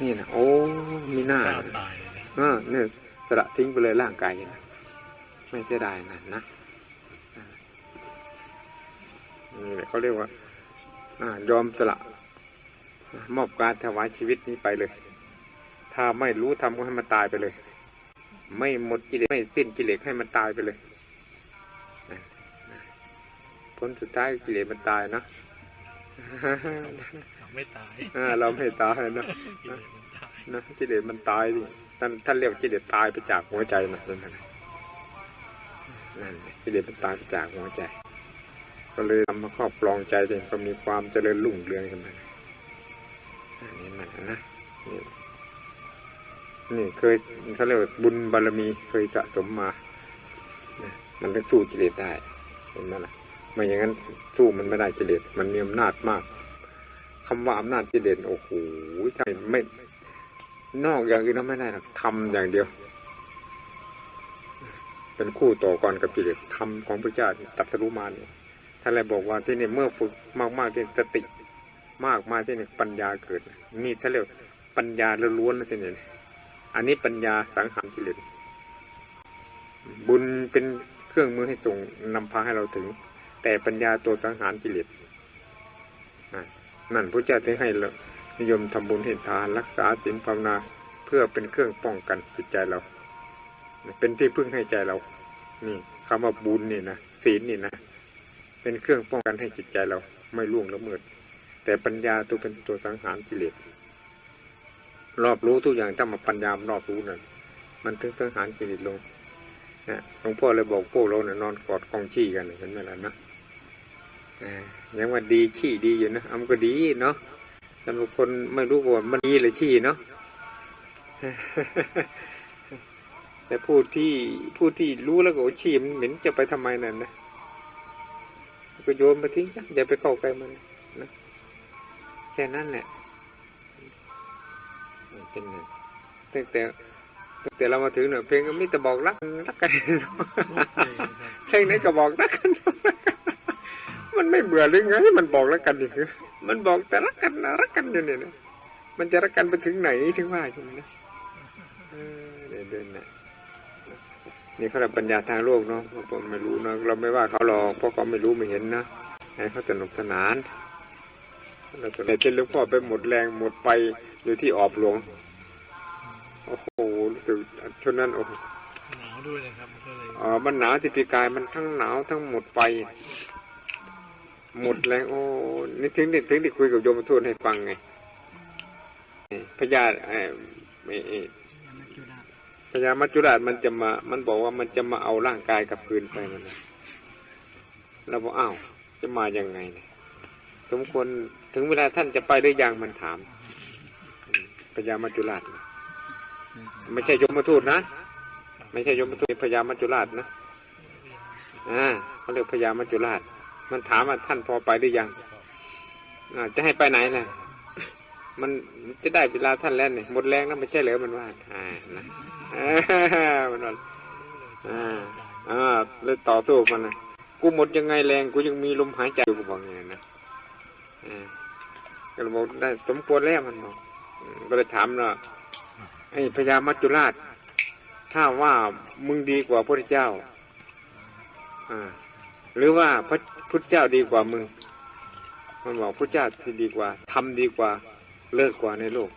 นี่นะโอ้มีหน้าก้าวตายเลยนะเออเนี่ยสละทิ้งไปเลยร่างกายอย่างนั้นไม่เสียดายนะนะอ่านี่แหละเขาเรียกว่าอายอมสละมอบการถวายชีวิตนี้ไปเลย ถ้าไม่รู้ทำก็ให้มันตายไปเลย ไม่หมดกิเลสไม่สิ้นกิเลสให้มันตายไปเลยนะนะผลสุดท้ายกิเลสมันตายนะเรา ไม่ตายอ่าเราไม่ตายนะกิเลสมันตายนะกิเลสมันตายดิท่านท่านเรียกว่ากิเลสตายไปจากหัวใจนะนั่นนะนั่นกิเลสมันตายไปจากหัวใจ ก็เลยทำมาครอบครองใจเองก็มีความเจริญรุ่งเรืองขึ้นมาอันนี้มันนะนี่นี่เคยเขาเรียกว่าบุญบารมีเคยสะสมมานะมันถึงสู้กิเลสได้ เห็นไหมล่ะไม่อย่างนั้นสู้มันไม่ได้กิเลสมันมีอำนาจมาก คำว่าอำนาจกิเลสโอ้โหใช่ไม่นอกอย่างอื่นเราไม่ได้หรอกทำอย่างเดียว เป็นคู่ต่อกรกับกิเลสธรรมของพระเจ้าตรัสรู้มาเนี่ยท่านเลยบอกว่าที่นี่เมื่อฝึกมากๆที่สติมากมาที่นี่ปัญญาเกิด นี่ท่านเรียกปัญญาล้วนๆนะที่นี่อันนี้ปัญญาสังหารกิเลสบุญเป็นเครื่องมือให้ส่งนำพาให้เราถึง แต่ปัญญาตัวสังหารกิเลส นั่นพระเจ้าถึงให้เรานิยมทำบุญให้ทานรักษาศีลภาวนาเพื่อเป็นเครื่องป้องกันจิตใจเรา เป็นที่พึ่งให้ใจเรา นี่คำว่าบุญนี่นะศีลนี่นะเป็นเครื่องป้องกันให้จิตใจเรา ไม่ล่วงละเมิด แต่ปัญญาตัวเป็นตัวสังหารกิเลสรอบรู้ทุกอย่างถ้ามาปัญญามรอบรู้นั่นมันถึงสังหารกิเลสลงนะหลวงพ่อเลยบอกพวกเราเนี่ยนอนกอดกองขี้กันเห็นไหมล่ะนะ ยังว่าดีขี้ดีอยู่นะเอามันก็ดีเนาะแต่บางคนไม่รู้ว่ามันดีหรือขี้เนาะแต่ผู้ที่ผู้ที่รู้แล้วก็โอ้ขี้มันเหม็นจะไปทำไมนั่นนะก็โยนไปทิ้งนะอย่าไปเข้าใกล้มันนะแค่นั้นแหละมันเป็นไงตั้งแต่ตั้งแต่เรามาถึงเนี่ยเพลงก็มิแต่บอกรักรักกันเพลงไหนก็บอกรักกัน มันไม่เบื่อหรือไงมันบอกรักกันอีกเหรอมันบอกแต่รักกันนะรักกันอยู่เนี่ยนะมันจะรักกันไปถึงไหนถึงว่าใช่ไหมนะเออเดินเดินนะนี่เขาเรียกปัญญาทางโลกเนาะผมไม่รู้เนาะเราไม่ว่าเขาหรอกเพราะเขาไม่รู้ไม่เห็นนะให้เขาสนุกสนานเราจะได้เป็นหลวงพ่อไปหมดแรงหมดไปอยู่ที่ออบหลวงโอ้โหรู้สึกช่วงนั้นโอ้โหหนาวด้วยนะครับมันก็เลยอ๋อมันหนาวสิปีกายมันทั้งหนาวทั้งหมดไป หมดแรงโอ้นี่ถึงนี่ถึงที่คุยกับโยมทูตให้ฟังไงพญาไอ้พญามัจจุราชมันจะมา มันบอกว่ามันจะมาเอาร่างกายกับคืนไปมันนะเราบอกอ้าวจะมายังไงเนี่ยสมควรถึงเวลาท่านจะไปหรือยังมันถามพญามัจจุราชไม่ใช่ยมทูตนะไม่ใช่ยมทูตพญามัจจุราชนะอ่าเขาเรียกพญามัจจุราช มันถามว่าท่านพอไปหรือยังอจะให้ไปไหนล่ะ มันจะได้เวลาท่านแล้วเนี่ยหมดแรงแล้วไม่ใช่เหรอมันว่าอ่านะมันว่าอ่าอ่าเลยต่อสู้กับมันนะกูหมดยังไงแรงกูยังมีลมหายใจอยู่กูบอกอย่างนั้นนะอ่าก็เลยบอกได้สมควรแล้วมันบอกก็เลยถามว่าไอ้พญามัจจุราช ถ้าว่ามึงดีกว่าพระเจ้า อ่า หรือว่าพระ พุทธเจ้าดีกว่ามึง มันบอกพระเจ้าที่ดีกว่าทำดีกว่าเลิศกว่าในโลก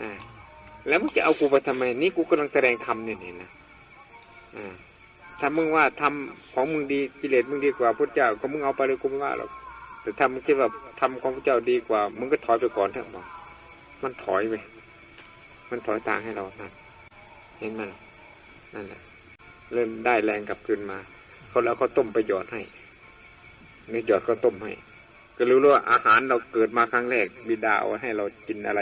อ่าแล้วมึงจะเอากูไปทำไม นี่กูกำลังแสดงธรรมเนี่ยนะอ่าถ้ามึงว่าทำของมึงดีกิเลสมึงดีกว่าพระเจ้าก็มึงเอาไปเลยกูไม่ว่าหรอกแต่ถ้ามึงคิดว่าทำของพระเจ้าดีกว่า มึงก็ถอยไปก่อนเถอะบอกมันถอยไปมันถอยทางให้เรานั่นเห็นมันนั่นแหละเริ่มได้แรงกลับคืนมาเขาแล้วเขาต้มไปหยอดให้ นี่หยอดเขาต้มให้ ก็รู้ว่าอาหารเราเกิดมาครั้งแรก บิดาเอาให้เรากินอะไร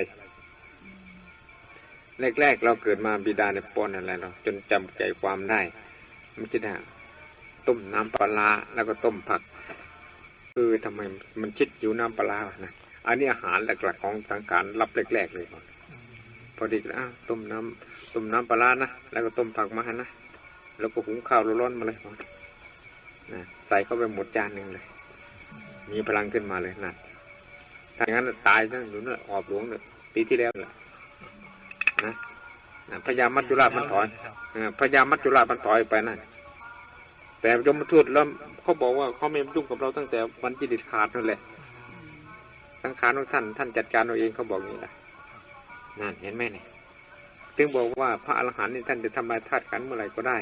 แรกๆเราเกิดมาบิดาเนี่ยป้อนอะไรเราจนจำใจความได้มันจะได้ต้มน้ำปลาร้าแล้วก็ต้มผักเออทำไมมันชิดอยู่น้ำปลาร้านะอันนี้อาหารหลักๆของสังขารรับแรกๆเลยก่อนพอดีก็อ้าวต้มน้ำต้มน้ำปลาร้านะแล้วก็ต้มผักมานะแล้วก็หุงข้าวร้อนๆมาเลยนะ ใส่เข้าไปหมดจานหนึ่งเลย มีพลังขึ้นมาเลยนะถ้าอย่างนั้นตายนั่นอยู่นั่นออบหลวงเนี่ยปีที่แล้วแหละนะนะพญามัจจุราชมันถอยครับเออพญามัจจุราชมันถอยไปนั่นแต่ยมทูตแล้วเขาบอกว่าเขาไม่ยุ่งกับเราตั้งแต่วันจิตขาดนั่นแหละสังขารของท่านท่านจัดการเอาเองเขาบอกอย่างนี้นะนั่นเห็นไหมเนี่ยถึงบอกว่าพระอรหันต์นี่ท่านจะทำลายธาตุขันธ์เมื่อไหร่ก็ได้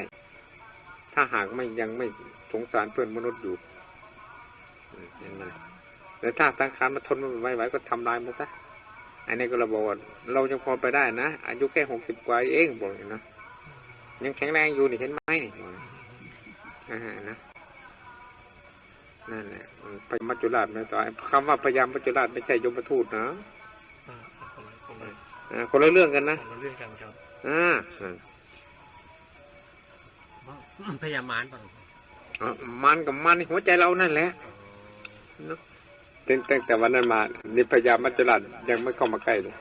ถ้าหากไม่ยังไม่ สงสารเพื่อนมนุษย์อยู่อืมเห็นไหมแต่ถ้าสังขารมันทนไม่ไหวก็ทำลายมันซะอันนี้ก็เราบอกว่าเรายังพอไปได้นะอายุแค่หกสิบกว่าเองบอกอย่างนะยังแข็งแรงอยู่นี่เห็นไหมนี่บอกนะอ่านะนั่นแหละอืมพญามัจจุราชไม่ต่อยคำว่าพญามัจจุราชไม่ใช่ยมทูตนะอ่าคนละคนละอ่าคนละเรื่องกันนะคนละเรื่องกันครับอ่านั่นพยามารป่ะอะ มันกับมันหัวใจเรานั่นแหละตั้งแต่วันนั้นมานี่พยามัจจุราชยังไม่เข้ามาใกล้เลย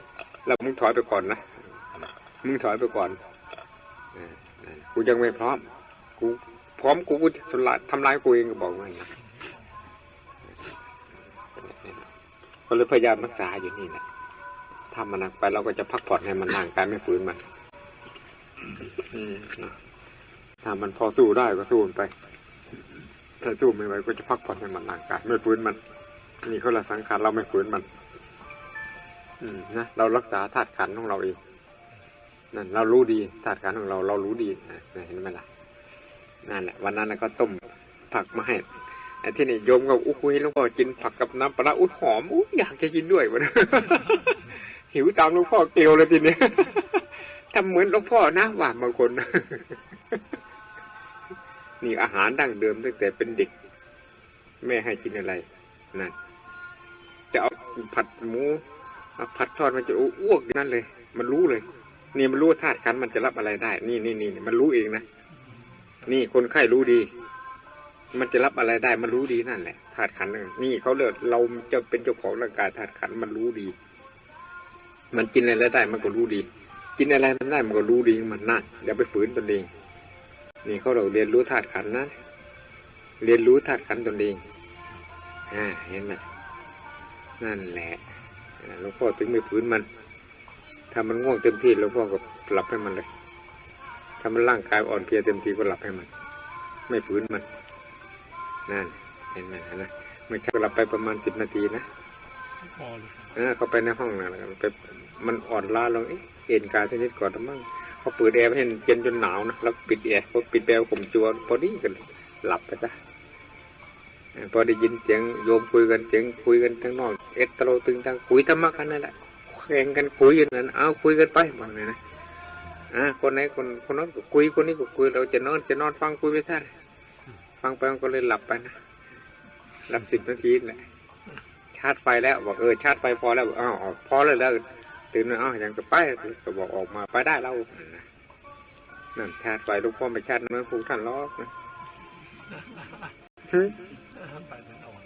แล้วมึงถอยไปก่อนนะมึงถอยไปก่อนกูยังไม่พร้อม กูพร้อมกูกูจะทำลายทำลายกูเองก็บอกว่าอย่างก็เลยพยายามรักษาอยู่นี่แหละถ้ามันหนักไปเราก็จะพักผ่อนให้มันร่างกายไม่ฝืนมันถ้ามันพอสู้ได้ก็สู้มันไป ถ้าสู้ไม่ไหวก็จะพักผ่อนให้มันร่างกายไม่ฟื้นมันนี่เขาละสังขารเราไม่ฟื้นมัน อืมนะเรารักษาธาตุขันของเราเองนั่นเรารู้ดีธาตุขันของเราเรารู้ดีนะเห็นไหมล่ะนั่นแหละวันนั้นก็ต้มผักมาให้ไอ้ที่นี่โยมก็อุ้ยหลวงพ่อกินผักกับน้ำปลาอุ้ยหอมอุ้ยอยากจะกินด้วยวะหิวตามหลวงพ่อเกลียวเลยทีเนี้ยทำเหมือนหลวงพ่อนะว่าบางคน นี่อาหารดั้งเดิมตั้งแต่เป็นเด็ก แม่ให้กินอะไรนั่นจะเอาผัดหมูเอาผัดทอดมันจะอ้วกนั่นเลย มันรู้เลย นี่มันรู้ธาตุขันมันจะรับอะไรได้ นี่นี่นี่มันรู้เองนะนี่คนไข้รู้ดี มันจะรับอะไรได้ มันรู้ดีนั่นแหละธาตุขันนั่นนี่เขาเลือกเราจะเป็นเจ้าของร่างกายธาตุขันมันรู้ดี มันกินอะไรได้ มันก็รู้ดี กินอะไรมันได้มันก็รู้ดีมันนั่นอย่าไปฝืนตนเอง นี่เขาเราเรียนรู้ธาตุขันธ์นะ เรียนรู้ธาตุขันธ์ตนเองอ่าเห็นไหมนั่นแหละอ่าหลวงพ่อถึงไม่ฝืนมัน ถ้ามันง่วงเต็มที่หลวงพ่อก็หลับให้มันเลย ถ้ามันร่างกายอ่อนเพลียเต็มทีก็หลับให้มัน ไม่ฝืนมัน นั่น เห็นไหมนะไม่ใช่หลับไปประมาณสิบนาทีนะพอเลยครับเออเขาไปในห้องนั่นแหละไปมันอ่อนล้าลงเอ๊ะเอ็นกายทีนิดก่อนนะมั่ง เขาเปิดแอร์ให้เย็นจนหนาวนะแล้วปิดแอร์พอปิดแอร์ผมจัวพอดีกันหลับไปซะพอได้ยินเสียงโยมคุยกันเสียงคุยกันทั้งนอก เอตโลตึงตังคุยธรรมะกันนั่นแหละแข่งกันคุยอยู่นั่นเอาคุยกันไปบอกเลยนะอ่าคนไหนคนคนนั้นก็คุยคนนี้ก็คุยเราจะนอนจะนอนฟังคุยไปท่านฟังไปก็เลยหลับไปนะหลับสิบนาทีแหละชาร์จไฟแล้วบอกเออชาร์จไฟพอแล้วอ้าวพอเลยแล้ว ตื่นมาอ้าวยังจะไปก็บอกออกมาไปได้แล้วนะนั่นชาร์จไฟลูกพ่อไม่ชาร์จเหมือนครูท่านล็อกนะหึไปเป็นอ่อน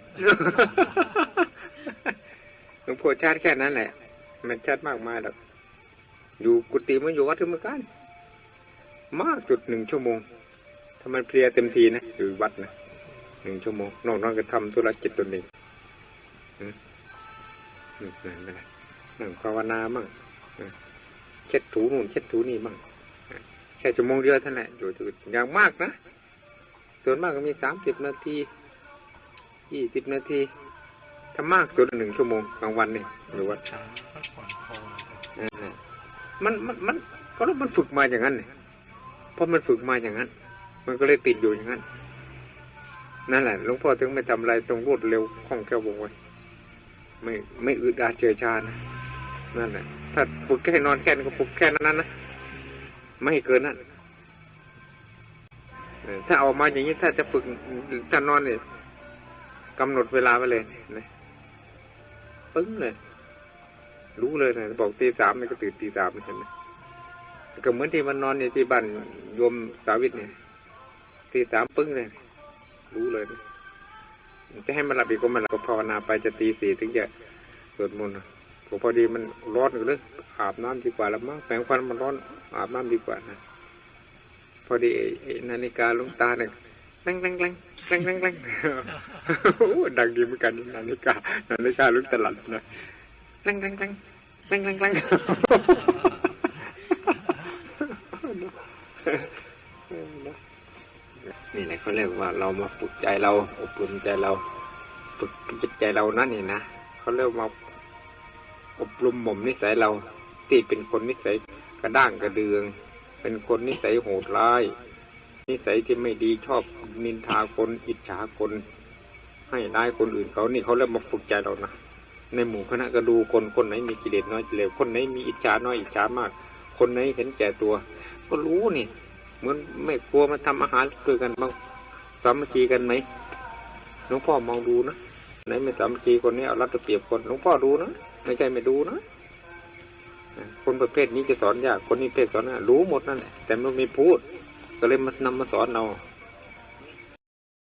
หลวงพ่อชาร์จแค่นั้นแหละ มันชาร์จมากมายหรอกอยู่กุฏิมันอยู่วัดที่เมือนกัน มากจุดหนึ่งชั่วโมง ถ้ามันเพลียเต็มทีนะอยู่วัดนะหนึ่งชั่วโมงนอกนั้นก็ทำธุรกิจตนเองอืมนั่นไม่ได้นั่ง ภาวนามั่งอืมเช็ดถูนู่นเช็ดถูนี่มั่งแค่ชั่วโมงเดียวเท่านั้นแหละอยู่จุดอย่างมากนะส่วนมากก็มีสามสิบนาทียี่สิบนาทีถ้ามากสุดหนึ่งชั่วโมงกลางวันนี่หรือว่าช้าพักผ่อนพอเลยครับอ่ามันมันมันก็รู้มันฝึกมาอย่างนั้นเนี่ยเพราะมันฝึกมาอย่างนั้น มันก็เลยติดอยู่อย่างนั้น นั่นแหละหลวงพ่อถึงไม่ทำอะไรตรงรวดเร็วคล่องแคล่วว่องไว ไม่ไม่อึดอัดเจอชานะนั่นแหละถ้าฝึกแค่นอนแค่นั้นก็ฝึกแค่นั้นนะไม่เกินนั้นถ้าออกมาอย่างนี้ถ้าจะฝึกถ้านอนเนี่ยกำหนดเวลาไว้เลยนะปึ้งเลยรู้เลยนะบอกตีสามนี่ก็ตื่นตีสามเห็นไหมก็เหมือนที่มันนอนเนี่ยที่บ้านโยมสาวิตเนี่ยตีสามปึ้งเลยรู้เลยนะ จะให้มันหลับอีกก็มันก็ภาวนาไปจะตีสี่ถึงจะสวดมนต์ผมพอดีมันร้อนอยู่เลยอาบน้ำดีกว่าแล้วมั้งแสงควันมันร้อนอาบน้ำดีกว่านะพอดีนาฬิกาลุงตาเนี่ยแรงแรงแรงแรงแรงแรงดังดีเหมือนกันนาฬิกานาฬิกาลุงตลัดนะแรงแรงแรงแรงแรงแรง นี่เขาเรียกว่าเรามาฝึกใจเราอบรมใจเราฝึกจิตใจเรานั่นเองนะเขาเรียกว่าอบรมบ่มนิสัยเราที่เป็นคนนิสัยกระด้างกระเดือง เป็นคนนิสัยโหดร้าย นิสัยที่ไม่ดีชอบนินทาคนอิจฉาคน ให้ร้ายคนอื่นเขานี่เขาเรียกมาฝึกใจเรานะในหมู่คณะก็ดูคนคนไหนมีกิเลสน้อยกิเลสคนไหนมีอิจฉาน้อยอิจฉามาก คนไหนเห็นแก่ตัว ก็รู้นี่ เหมือนไม่กลัวมาทำอาหารด้วยกันบ้างสามัคคีกันไหมหลวงพ่อมองดูนะไหนไม่สามัคคีคนนี้เอารัดเอาเปรียบคนหลวงพ่อดูนะไม่ใช่ไม่ดูนะคนประเภทนี้จะสอนยากคนนี้เพศสอนง่ายรู้หมดนั่นแหละแต่มันไม่พูด ก็เลยมานำมาสอนเรา